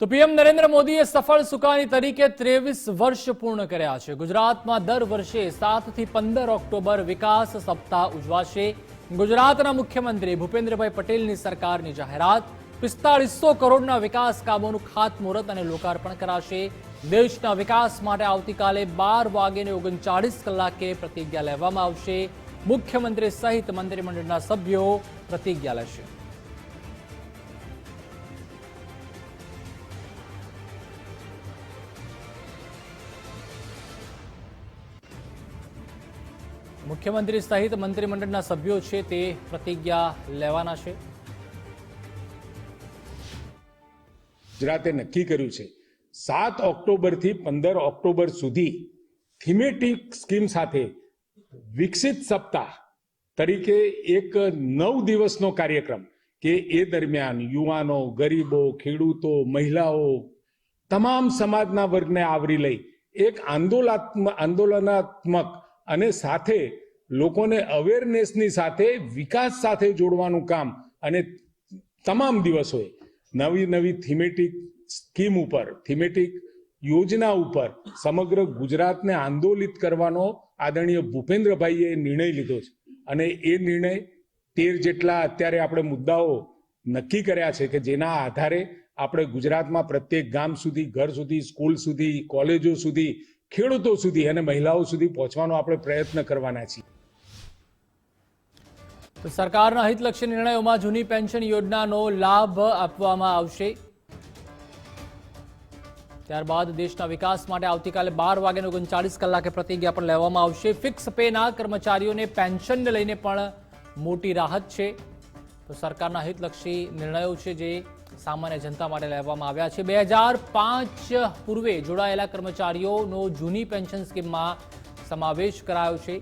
તો પીએમ નરેન્દ્ર મોદીએ સફળ સુકાની તરીકે ત્રેવીસ વર્ષ પૂર્ણ કર્યા છે. ગુજરાતમાં દર વર્ષે સાતથી પંદર ઓક્ટોબર વિકાસ સપ્તાહ ઉજવાશે. ગુજરાતના મુખ્યમંત્રી ભૂપેન્દ્રભાઈ પટેલની સરકારની જાહેરાત, પિસ્તાળીસો કરોડના વિકાસ કામોનું ખાતમુહૂર્ત અને લોકાર્પણ કરાશે. દેશના વિકાસ માટે આવતીકાલે બાર વાગ્યે ઓગણચાળીસ કલાકે પ્રતિજ્ઞા લેવામાં આવશે. મુખ્યમંત્રી સહિત મંત્રીમંડળના સભ્યો પ્રતિજ્ઞા લેશે. મુખ્યમંત્રી સહિત મંત્રીમંડળના સભ્યો છે તે પ્રતિજ્ઞા લેવાના છે. ગુજરાતે નક્કી કર્યું છે, સાત ઓક્ટોબરથી પંદર ઓક્ટોબર સુધી થીમેટિક સ્કીમ સાથે વિકસિત સપ્તાહ તરીકે એક નવ દિવસનો કાર્યક્રમ કે એ દરમિયાન યુવાનો, ગરીબો, ખેડૂતો, મહિલાઓ, તમામ સમાજના વર્ગને આવરી લઈ એક આંદોલનાત્મક આંદોલનાત્મક અને સાથે લોકોને અવેરનેસની સાથે, વિકાસ સાથે જોડવાનું કામ અને તમામ દિવસોએ નવી નવી થીમેટિક સ્કીમ ઉપર થીમેટિક યોજના ઉપર સમગ્ર ગુજરાતને આંદોલિત કરવાનો આદરણીય ભૂપેન્દ્રભાઈએ નિર્ણય લીધો છે. અને એ નિર્ણય તેર જેટલા અત્યારે આપણે મુદ્દાઓ નક્કી કર્યા છે કે જેના આધારે આપણે ગુજરાતમાં પ્રત્યેક ગામ સુધી, ઘર સુધી, સ્કૂલ સુધી, કોલેજો સુધી ખેડૂતો સુધી અને મહિલાઓ સુધી પહોંચવાનો આપણે પ્રયત્ન કરવાના છીએ. તો સરકારના હિતલક્ષી નિર્ણયોમાં જૂની પેન્શન યોજનાનો લાભ આપવામાં આવશે. ત્યારબાદ દેશના વિકાસ માટે આવતીકાલે બાર વાગ્યાને ઓગણચાળીસ કલાકે પ્રતિજ્ઞા પણ લેવામાં આવશે. ફિક્સ પેના કર્મચારીઓને પેન્શનને લઈને પણ મોટી રાહત છે. તો સરકારના હિતલક્ષી નિર્ણયો છે જે સામાન્ય જનતા માટે લેવામાં આવ્યા છે. બે હજાર પાંચ પૂર્વે જોડાયેલા કર્મચારીઓનો જૂની પેન્શન સ્કીમમાં સમાવેશ કરાયો છે.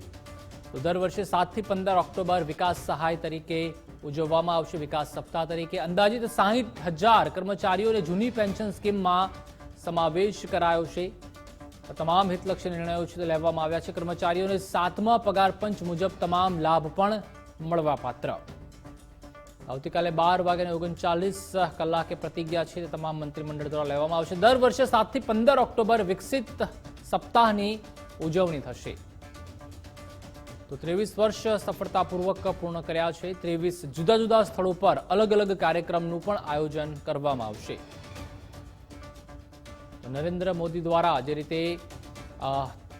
તો દર વર્ષે સાતથી પંદર ઓક્ટોબર વિકાસ સહાય તરીકે ઉજવવામાં આવશે. વિકાસ સપ્તાહ તરીકે અંદાજિત સાહીઠ હજાર કર્મચારીઓને જૂની પેન્શન સ્કીમમાં સમાવેશ કરાયો છે. તમામ હિતલક્ષી નિર્ણયો છે તે લેવામાં આવ્યા છે. કર્મચારીઓને સાતમા પગાર પંચ મુજબ તમામ લાભ પણ મળવાપાત્ર. આવતીકાલે બાર વાગ્યાને ઓગણચાલીસ કલાકે પ્રતિજ્ઞા છે તે તમામ મંત્રીમંડળ દ્વારા લેવામાં આવશે. દર વર્ષે સાતથી પંદર ઓક્ટોબર વિકસિત સપ્તાહની ઉજવણી થશે. તો ત્રેવીસ વર્ષ સફળતાપૂર્વક પૂર્ણ કર્યા છે. ત્રેવીસ જુદા જુદા સ્થળો પર અલગ અલગ કાર્યક્રમનું પણ આયોજન કરવામાં આવશે. નરેન્દ્ર મોદી દ્વારા જે રીતે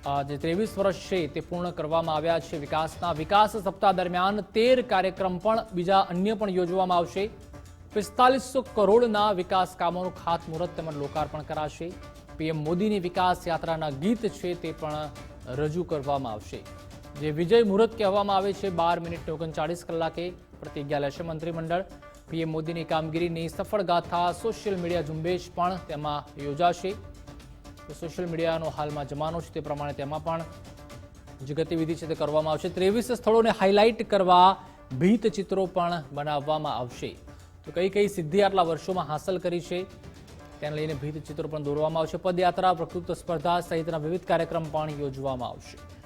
જે ત્રેવીસ વર્ષ છે તે પૂર્ણ કરવામાં આવ્યા છે વિકાસના. વિકાસ સપ્તાહ દરમિયાન તેર કાર્યક્રમ પણ બીજા અન્ય પણ યોજવામાં આવશે. પિસ્તાલીસો કરોડના વિકાસ કામોનું ખાતમુહૂર્ત તેમજ લોકાર્પણ કરાશે. પીએમ મોદીની વિકાસ યાત્રાના ગીત છે તે પણ રજૂ કરવામાં આવશે. જે વિજય મુહૂર્ત કહેવામાં આવે છે બાર મિનિટ ઓગણચાળીસ કલાકે પ્રતિજ્ઞા લેશે મંત્રીમંડળ. પીએમ મોદીની કામગીરીની સફળ ગાથા સોશિયલ મીડિયા ઝુંબેશ પણ તેમાં યોજાશે. સોશિયલ મીડિયાનો હાલમાં જમાનો છે તે પ્રમાણે તેમાં પણ જે ગતિવિધિ છે તે કરવામાં આવશે. ત્રેવીસ સ્થળોને હાઇલાઇટ કરવા ભીત ચિત્રો પણ બનાવવામાં આવશે. તો કઈ કઈ સિદ્ધિ આટલા વર્ષોમાં હાંસલ કરી છે? તેને લઈને ભીત ચિત્રો પણ દોરવામાં આવશે. પદયાત્રા, પ્રકૃત સ્પર્ધા સહિતના વિવિધ કાર્યક્રમ પણ યોજવામાં આવશે.